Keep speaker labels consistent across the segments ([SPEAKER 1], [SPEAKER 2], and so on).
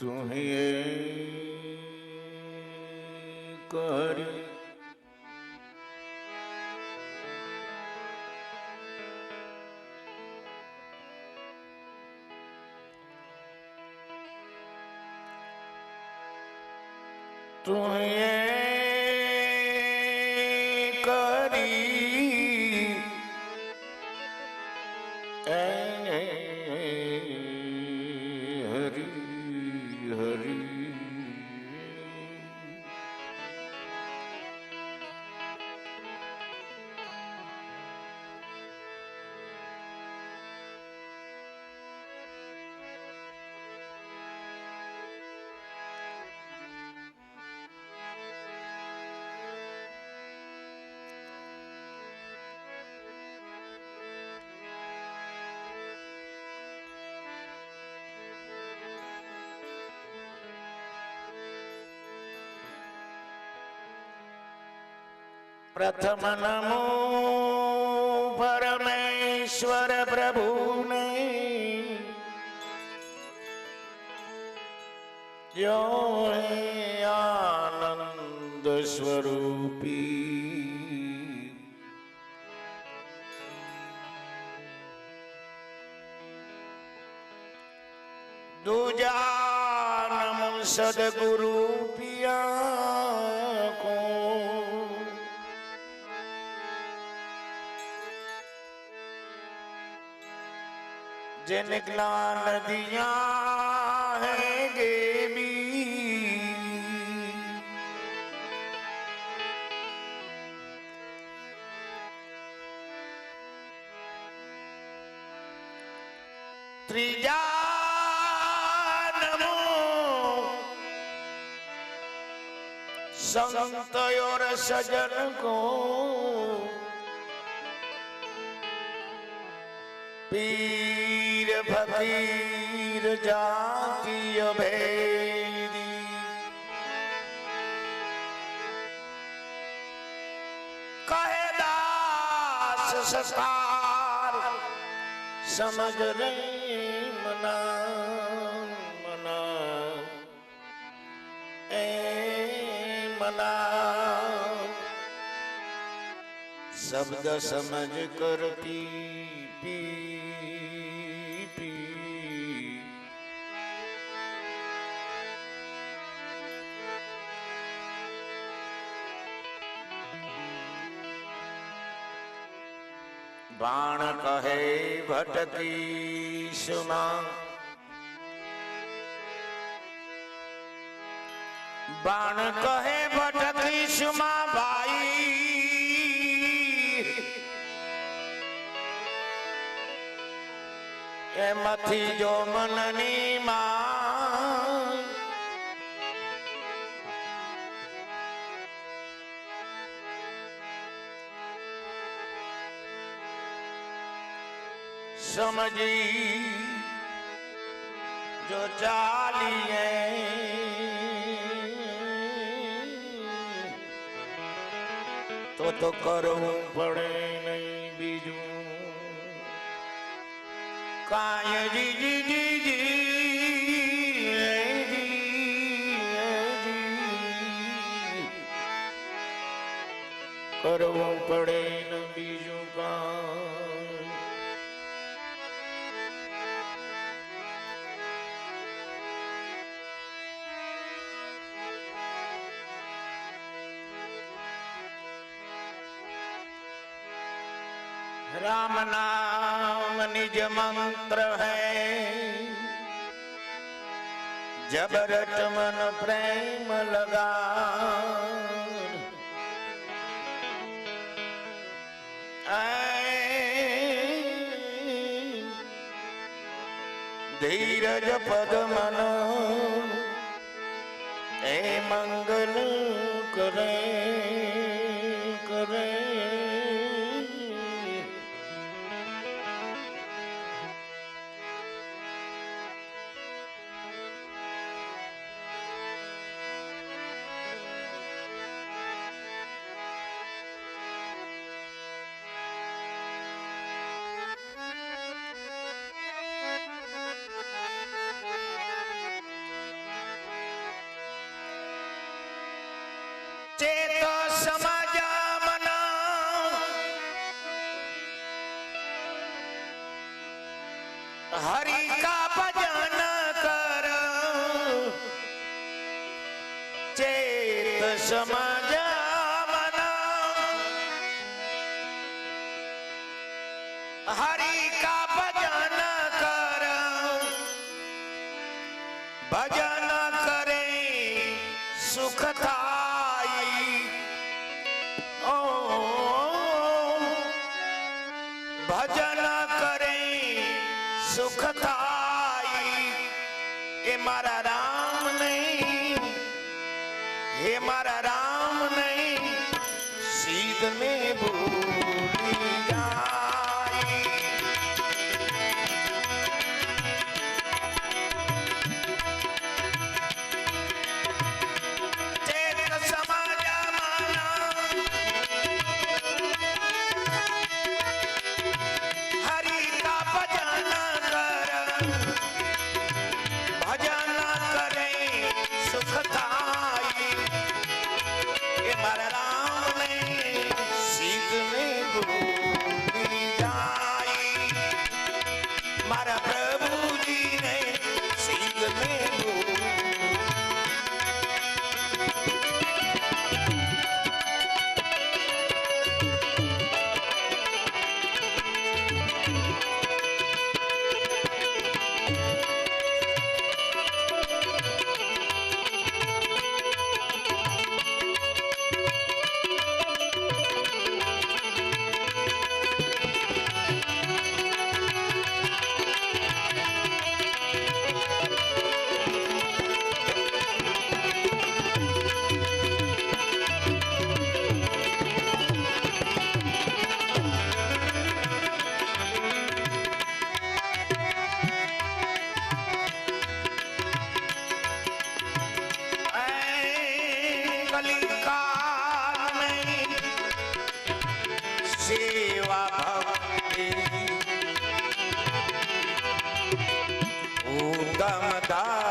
[SPEAKER 1] तुम्हें कर પ્રથમ નમો પરમેશ્વર પ્રભુને યો આનંદ સ્વરૂપી દુજા નમો સદગુરુ नकला नदियाँ हैं गेमी त्रिजा संत और सजन को પીર ફકીર જાતીય ભેદી કહે દાસ સસાર સમજ રે મના મના એ મના શબ્દ સમજ કર બાણ કહે ભટકી સુના બાણ કહે ભટકી ભાઈ. એમાંથી જો મનની માં સમજી જો ચાલીએ, તો તો કરવું પડે નહીં બીજું. કાય જી જી જી જી. કરવું પડે राम नाम निज मंत्र है। जब रट मन प्रेम लगा धीरज पद मन ए मंगल करे करे। हरि का भजना कर भजन करे सुखदाई ओ भजन करे सुखदाई ये मारा राम नहीं ये मारा राम नहीं, सीध में बोल। Tá.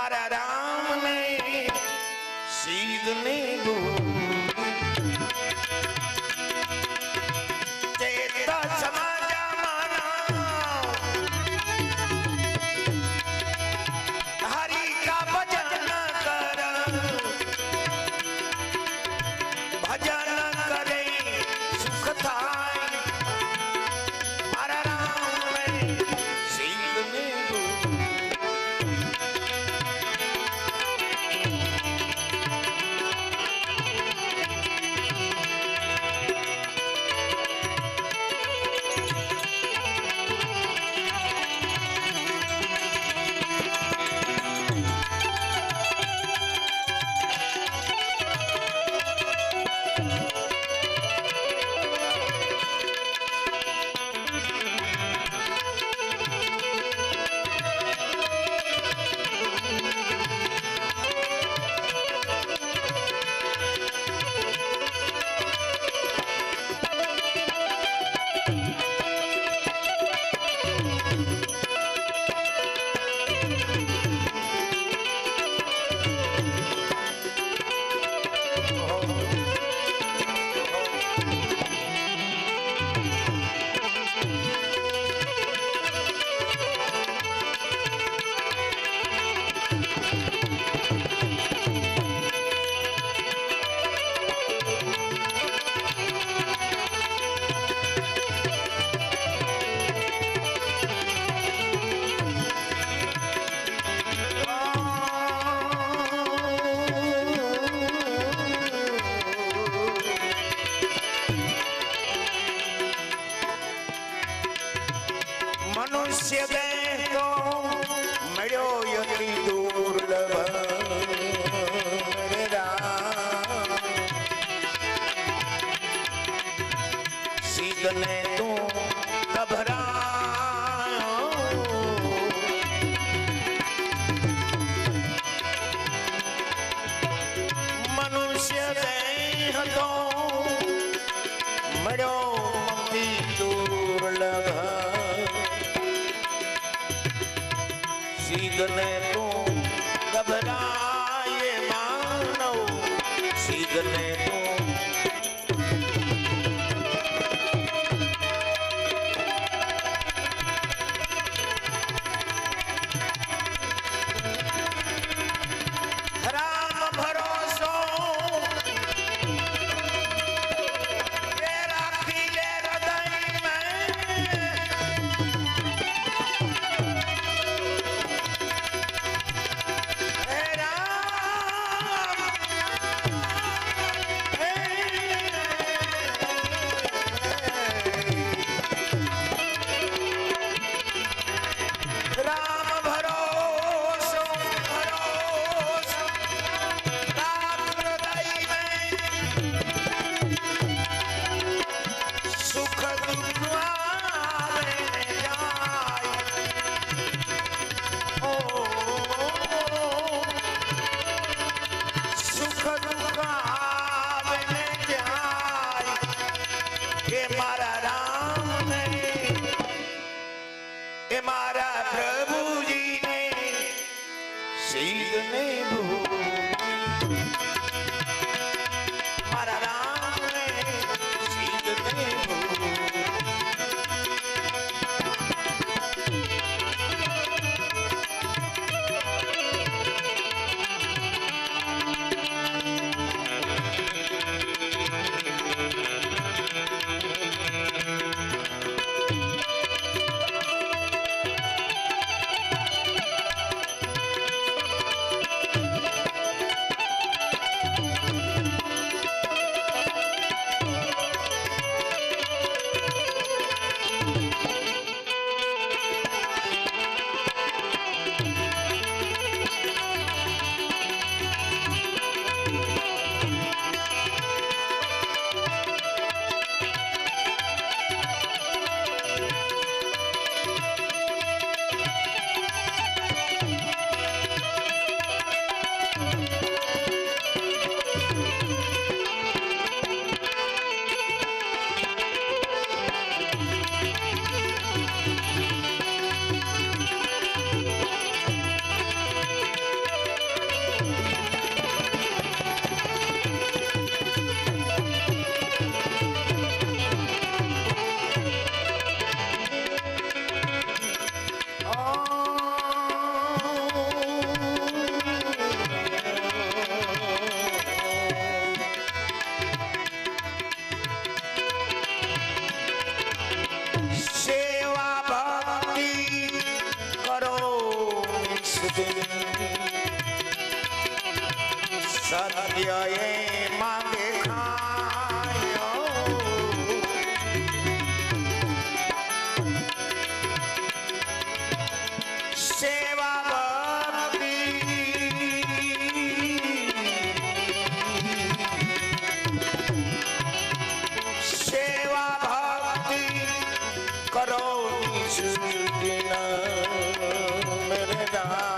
[SPEAKER 1] મારા રામને સીધની દૂર મળ્યો મમ્મી ચૂલ સિદ્ધ Shri Nam, Mere